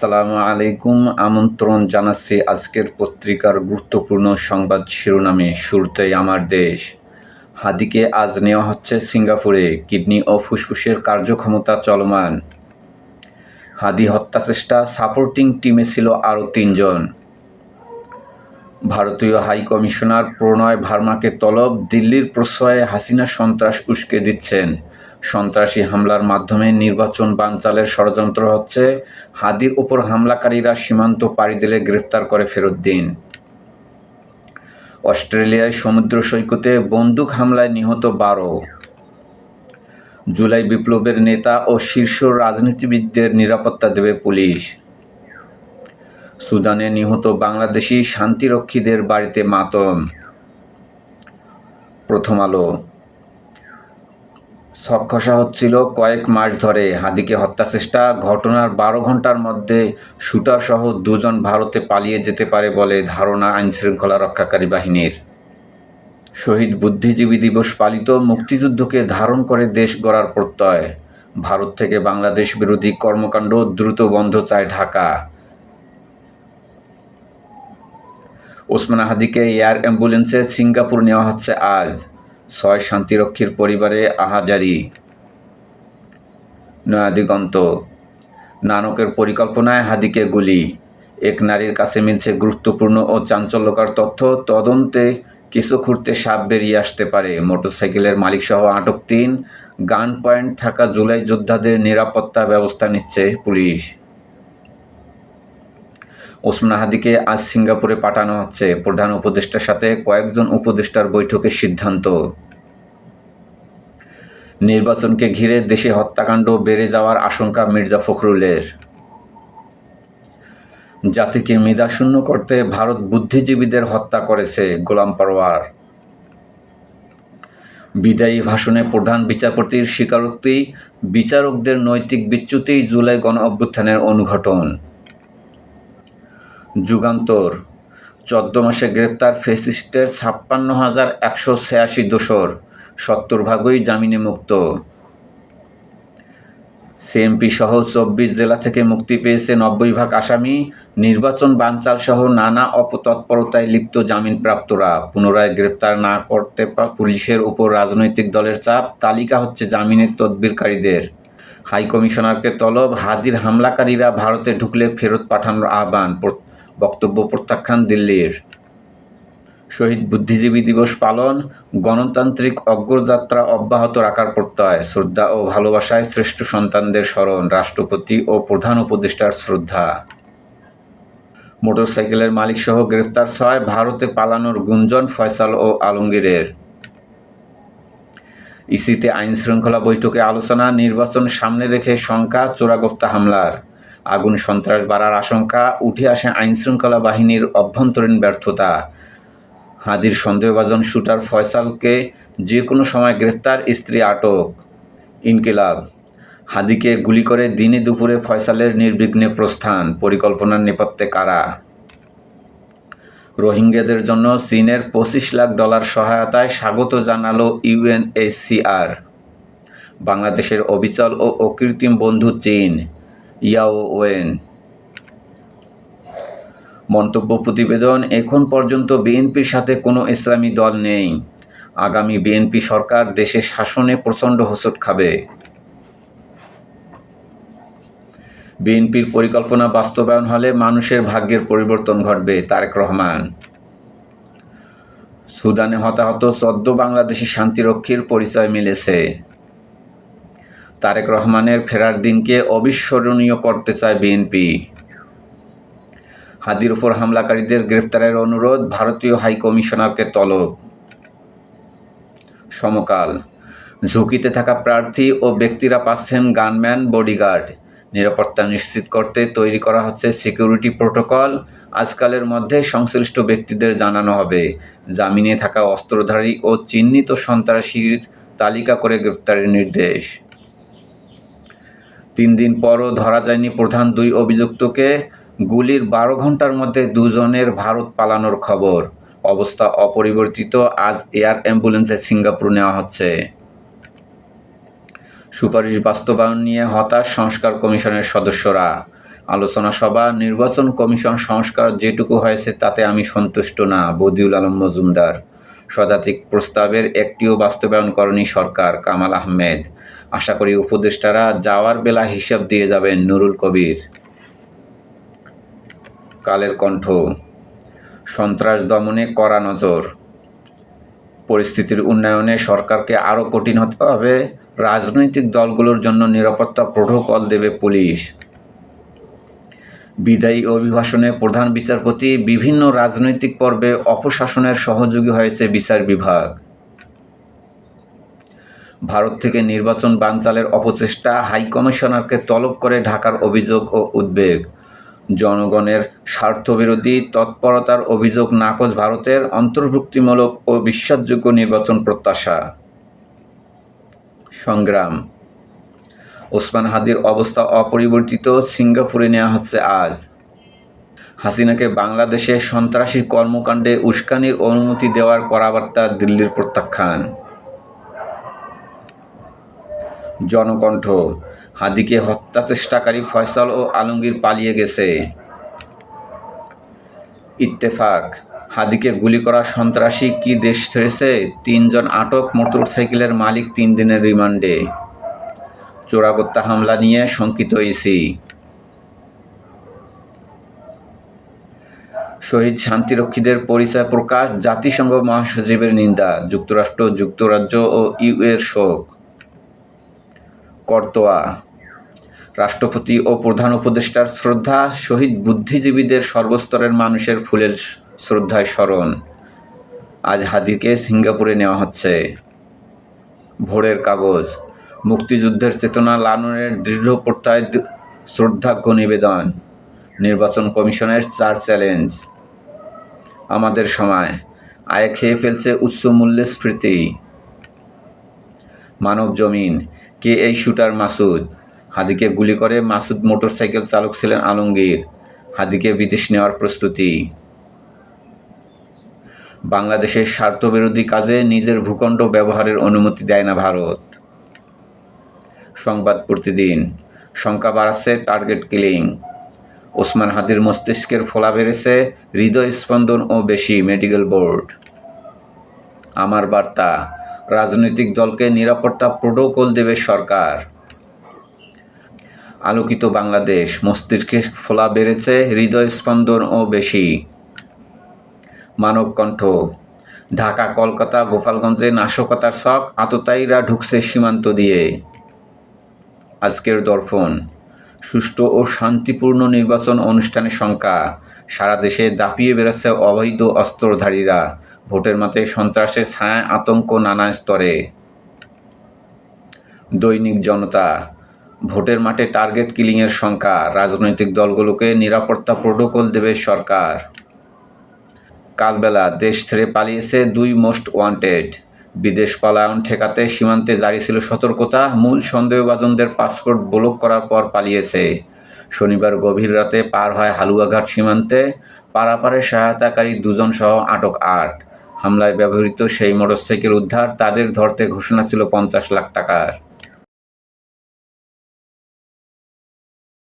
আসসালামু আলাইকুম। আমন্ত্রণ জানাচ্ছি আজকের পত্রিকার গুরুত্বপূর্ণ সংবাদ শিরোনামে, শুরুতেই আমার দেশ। হাদিকে আজ নেওয়া হচ্ছে সিঙ্গাপুরে, কিডনি ও ফুসফুসের কার্যক্ষমতা চলমান। হাদি হত্যা চেষ্টা, সাপোর্টিং টিমে ছিল আরও তিনজন। ভারতীয় হাই কমিশনার প্রণয় ভার্মাকে তলব, দিল্লির প্রশ্রয়ে হাসিনা সন্ত্রাস উস্কে দিচ্ছেন। সন্ত্রাসী হামলার মাধ্যমে নির্বাচন বানচালের ষড়যন্ত্র হচ্ছে। হাদির উপর হামলাকারীরা সীমান্ত পাড়ি দিলে গ্রেফতার করে ফেরত দিন অস্ট্রেলিয়ায় সমুদ্র সৈকতে বন্দুক হামলায় নিহত বারো। জুলাই বিপ্লবের নেতা ও শীর্ষ রাজনীতিবিদদের নিরাপত্তা দেবে পুলিশ। সুদানে নিহত বাংলাদেশি শান্তিরক্ষীদের বাড়িতে মাতম। প্রথম আলো। সক্ষসা হচ্ছিল কয়েক মাস ধরে। হাদিকে হত্যা চেষ্টা, ঘটনার বারো ঘণ্টার মধ্যে শুটার সহ দুজন ভারতে পালিয়ে যেতে পারে বলে ধারণা আইনশৃঙ্খলা রক্ষাকারী বাহিনীর। শহীদ বুদ্ধিজীবী দিবস পালিত, মুক্তিযুদ্ধকে ধারণ করে দেশ গড়ার প্রত্যয়। ভারত থেকে বাংলাদেশ বিরোধী কর্মকাণ্ড দ্রুত বন্ধ চায় ঢাকা। ওসমান হাদিকে এয়ার অ্যাম্বুলেন্সে সিঙ্গাপুর নেওয়া হচ্ছে আজ। ছয় শান্তিরক্ষীর পরিবারে আহাজারি। নয়াদিগন্ত নানকের পরিকল্পনায় হাদিকে গুলি। এক নারীর কাছে মিলছে গুরুত্বপূর্ণ ও চাঞ্চল্যকর তথ্য। তদন্তে কিছু খুঁড়তে সাপ বেরিয়ে আসতে পারে। মোটরসাইকেলের মালিকসহ আটক তিন। গান পয়েন্ট থাকা জুলাই যোদ্ধাদের নিরাপত্তা ব্যবস্থা নিচ্ছে পুলিশ। ওসমান হাদিকে আজ সিঙ্গাপুরে পাঠানো হচ্ছে। প্রধান উপদেষ্টার সাথে কয়েকজন উপদেষ্টার বৈঠকের সিদ্ধান্ত। নির্বাচনকে ঘিরে দেশে হত্যাকাণ্ড বেড়ে যাওয়ার আশঙ্কা মির্জা ফখরুলের। জাতিকে মেধাশূন্য করতে ভারত বুদ্ধিজীবীদের হত্যা করেছে গোলাম পরওয়ার বিদায়ী ভাষণে প্রধান বিচারপতির স্বীকারোক্তি, বিচারকদের নৈতিক বিচ্যুতি জুলাই গণ অভ্যুত্থানের অনুঘটন। যুগান্তর। চোদ্দ মাসে গ্রেপ্তার ফেসিস্টের ছাপ্পান্ন হাজার একশো ছিয়াশি দোসর সত্তর ভাগই জামিনে মুক্ত। সিএমপি সহ চব্বিশ জেলা থেকে মুক্তি পেয়েছে নব্বই ভাগ আসামি, নির্বাচন বানচাল সহ নানা অপতৎপরতায় লিপ্ত জামিনপ্রাপ্তরা। পুনরায় গ্রেপ্তার না করতে পুলিশের উপর রাজনৈতিক দলের চাপ, তালিকা হচ্ছে জামিনের তদবিরকারীদের। হাইকমিশনারকে তলব হাদির হামলাকারীরা ভারতে ঢুকলে ফেরত পাঠানোর আহ্বান। বক্তব্য প্রত্যাখ্যান দিল্লির। শহীদ বুদ্ধিজীবী দিবস পালন, গণতান্ত্রিক অগ্রযাত্রা অব্যাহত রাখার প্রত্যয়, শ্রদ্ধা ও ভালোবাসায় শ্রেষ্ঠ সন্তানদের স্মরণ, রাষ্ট্রপতি ও প্রধান উপদেষ্টার শ্রদ্ধা। মোটরসাইকেলের মালিকসহ গ্রেফতার ছয় ভারতে পালানোর গুঞ্জন ফয়সাল ও আলমগীরের। ইসিতে আইন শৃঙ্খলা বৈঠকে আলোচনা, নির্বাচন সামনে রেখে শঙ্কা, চোরাগোপ্তা হামলার। আগুন সন্ত্রাস বাড়ার আশঙ্কা, উঠে আসে আইনশৃঙ্খলা বাহিনীর অভ্যন্তরীণ ব্যর্থতা। হাদির সন্দেহভাজন শুটার ফয়সালকে যে কোনো সময় গ্রেফতার স্ত্রী আটক। ইনকিলাব। হাদিকে গুলি করে দিনে দুপুরে ফয়সালের নির্বিঘ্নে প্রস্থান, পরিকল্পনার নেপথ্যে কারা? রোহিঙ্গাদের জন্য চীনের পঁচিশ লাখ ডলার সহায়তায় স্বাগত জানালো ইউএনএইচসিআর বাংলাদেশের অবিচল ও অকৃত্রিম বন্ধু চীন। ইয়াও ওয়েন। মন্তব্য প্রতিবেদন, এখন পর্যন্ত বিএনপির সাথে কোনো ইসলামী দল নেই। আগামী বিএনপি সরকার দেশের শাসনে প্রচণ্ড হোঁচট খাবে। বিএনপির পরিকল্পনা বাস্তবায়ন হলে মানুষের ভাগ্যের পরিবর্তন ঘটবে, তারেক রহমান। সুদানে হতাহত চোদ্দ বাংলাদেশি শান্তিরক্ষীর পরিচয় মিলেছে। তারেক রহমানের ফেরার দিনকে অবিস্মরণীয় করতে চায় বিএনপি। হাদির উপর হামলাকারীদের গ্রেফতারের অনুরোধ ভারতীয় হাই কমিশনারকে তলব। সমকাল। ঝুঁকিতে থাকা প্রার্থী ও ব্যক্তিরা পাচ্ছেন গানম্যান, বডিগার্ড। নিরাপত্তা নিশ্চিত করতে তৈরি করা হচ্ছে সিকিউরিটি প্রোটোকল। আজকালের মধ্যে সংশ্লিষ্ট ব্যক্তিদের জানানো হবে। জামিনে থাকা অস্ত্রধারী ও চিহ্নিত সন্ত্রাসীর তালিকা করে গ্রেপ্তারের নির্দেশ। তিন দিন পরও ধরা যায়নি প্রধান দুই অভিযুক্তকে। গুলির বারো ঘণ্টার মধ্যে দুজনের ভারত পালানোর খবর। অবস্থা অপরিবর্তিত, আজ এয়ার অ্যাম্বুলেন্সে সিঙ্গাপুর নেওয়া হচ্ছে। সুপারিশ বাস্তবায়ন নিয়ে হতাশ সংস্কার কমিশনের সদস্যরা। আলোচনা সভা, নির্বাচন কমিশন সংস্কার যেটুকু হয়েছে তাতে আমি সন্তুষ্ট না, বদিউল আলম মজুমদার। শতাধিক প্রস্তাবের একটিও বাস্তবায়ন করেনি সরকার কামাল আহমেদ। আশা করি উপদেষ্টারা যাওয়ার বেলা হিসাব দিয়ে যাবেন নুরুল কবির। কালের কণ্ঠ, সন্ত্রাস দমনে কড়া নজর। পরিস্থিতির উন্নয়নে সরকারকে আরও কঠিন হতে হবে। রাজনৈতিক দলগুলোর জন্য নিরাপত্তা প্রোটোকল দেবে পুলিশ। বিদায়ী অভিভাষণে প্রধান বিচারপতি বিভিন্ন রাজনৈতিক পর্বে অপশাসনের সহযোগী হয়েছে বিচার বিভাগ। ভারত থেকে নির্বাচন বানচালের অপচেষ্টা হাইকমিশনারকে তলব করে ঢাকার অভিযোগ ও উদ্বেগ। জনগণের স্বার্থবিরোধী তৎপরতার অভিযোগ নাকচ ভারতের অন্তর্ভুক্তিমূলক ও বিশ্বাসযোগ্য নির্বাচন প্রত্যাশা। সংগ্রাম ওসমান হাদির অবস্থা অপরিবর্তিত সিঙ্গাপুরে নেওয়া হচ্ছে আজ। হাসিনাকে বাংলাদেশে সন্ত্রাসী কর্মকাণ্ডে উস্কানির অনুমতি দেওয়ার করাবার্তা দিল্লির প্রত্যাখ্যান। জনকণ্ঠ, হাদিকে হত্যা চেষ্টাকারী ফয়সাল ও আলমগীর পালিয়ে গেছে। ইত্তেফাক, হাদিকে গুলি করা সন্ত্রাসী কি দেশ ছেড়েছে? তিনজন আটক মোটরসাইকেলের মালিক তিন দিনের রিমান্ডে। চোরাগত্যা হামলা নিয়ে শঙ্কিত ইসি। শহীদ শান্তিরক্ষীদের পরিচয় প্রকাশ, জাতিসংঘ মহাসচিবের নিন্দা, যুক্তরাষ্ট্র, যুক্তরাজ্য ও ইউ এর শোক। কর্তোয়া। রাষ্ট্রপতি ও প্রধান উপদেষ্টার শ্রদ্ধা, শহীদ বুদ্ধিজীবীদের সর্বস্তরের মানুষের ফুলের শ্রদ্ধায় স্মরণ। আজ হাদিকে সিঙ্গাপুরে নেওয়া হচ্ছে। ভোরের কাগজ। মুক্তিযুদ্ধের চেতনা লালনের দৃঢ় প্রত্যয় শ্রদ্ধাজ্ঞ নিবেদন। নির্বাচন কমিশনের চার চ্যালেঞ্জ। আমাদের সময়। আয়ে খেয়ে ফেলছে উচ্চ মূল্যের স্মৃতি মানব জমিন। কে এই শুটার মাসুদ? হাদিকে গুলি করে মাসুদ মোটরসাইকেল চালক ছিলেন আলমগীর। হাদিকে বিদেশ নেওয়ার প্রস্তুতি। বাংলাদেশের স্বার্থবিরোধী কাজে নিজের ভূখণ্ড ব্যবহারের অনুমতি দেয় না ভারত। সংবাদ প্রতিদিন। সংখ্যা বাড়াচ্ছে টার্গেট কিলিং ওসমান হাদির মস্তিষ্কের ফোলা বেড়েছে হৃদয় স্পন্দন ও বেশি মেডিকেল বোর্ড আমার বার্তা, রাজনৈতিক দলকে নিরাপত্তা প্রোটোকল দেবে সরকার। আলোকিত বাংলাদেশ, মস্তিষ্কের ফোলা বেড়েছে হৃদয় স্পন্দন ও বেশি। মানব কণ্ঠ, ঢাকা, কলকাতা, গোপালগঞ্জে নাশকতার শখ, আততায়ীরা ঢুকছে সীমান্ত দিয়ে। আজকের দর্পণ সুষ্ঠু ও শান্তিপূর্ণ নির্বাচন অনুষ্ঠানের সংখ্যা। সারা দেশে দাপিয়ে বেড়াচ্ছে অবৈধ অস্ত্রধারীরা। ভোটের মাঠে সন্ত্রাসের ছায়া, আতঙ্ক নানা স্তরে। দৈনিক জনতা। ভোটের মাঠে টার্গেট কিলিংয়ের সংখ্যা। রাজনৈতিক দলগুলোকে নিরাপত্তা প্রোটোকল দেবে সরকার। কালবেলা দেশ ছেড়ে পালিয়েছে দুই মোস্ট ওয়ান্টেড। বিদেশ পালায়ন ঠেকাতে সীমান্তে জারি ছিল সতর্কতা, মূল সন্দেহভাজনদের পাসপোর্ট ব্লক করার পর পালিয়েছে। শনিবার গভীর রাতে পার হয় হালুয়াঘাট সীমান্তে পারাপারের সহায়তাকারী দুজন সহ আটক আট। হামলায় ব্যবহৃত সেই মোটরসাইকেল উদ্ধার তাদের ধরতে ঘোষণা ছিল পঞ্চাশ লাখ টাকার।